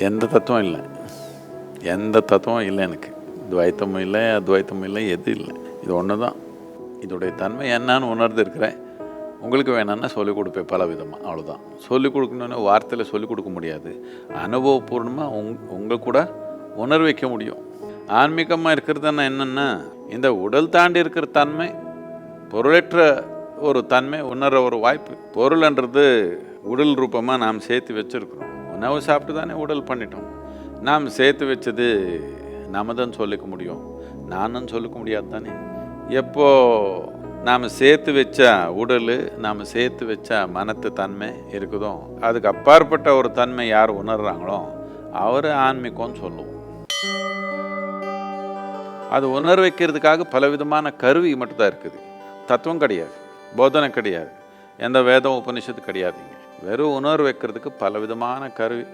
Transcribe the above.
எந்த தத்துவம் இல்லை. எந்த தத்துவம் இல்லை எனக்கு. துவைத்தமும் இல்லை அத்வைத்தமும் இல்லை எது இல்லை. இது ஒன்று தான். இதோடைய தன்மை என்னன்னு உணர்ந்து இருக்கிறேன். உங்களுக்கு வேணும்னா சொல்லிக் கொடுப்பேன் பல விதமாக அவ்வளோதான் சொல்லிக் கொடுக்கணுன்னு வார்த்தையில் சொல்லிக் கொடுக்க முடியாது. அனுபவபூர்ணமாக உங் உங்கள் கூட உணர் வைக்க முடியும். ஆன்மீகமாக இருக்கிறதுனா என்னென்னா இந்த உடல் தாண்டி இருக்கிற தன்மை பொருளற்ற ஒரு தன்மை உணர்கிற ஒரு வாய்ப்பு. பொருள்ன்றது உடல் ரூபமாக நாம் சேர்த்து வச்சுருக்கிறோம். உணவு சாப்பிட்டு தானே உடல் பண்ணிட்டோம். நாம் சேர்த்து வச்சது நாம தான் சொல்லிக்க முடியும். நானும் சொல்லிக்க முடியாது தானே? எப்போ நாம் சேர்த்து வச்ச உடல் நாம் சேர்த்து வச்ச மனத்து தன்மை இருக்குதோ அதுக்கு அப்பாற்பட்ட ஒரு தன்மை யார் உணர்றாங்களோ அவர் ஆன்மீகம்னு சொல்லுவோம். அது உணர வைக்கிறதுக்காக பலவிதமான கருவி மட்டும்தான் இருக்குது. தத்துவம் கிடையாது. போதனை கிடையாது. எந்த வேதம் உபனிஷத்து கிடையாதுங்க. வெறும் உணர்வு வைக்கிறதுக்கு பலவிதமான கருவி.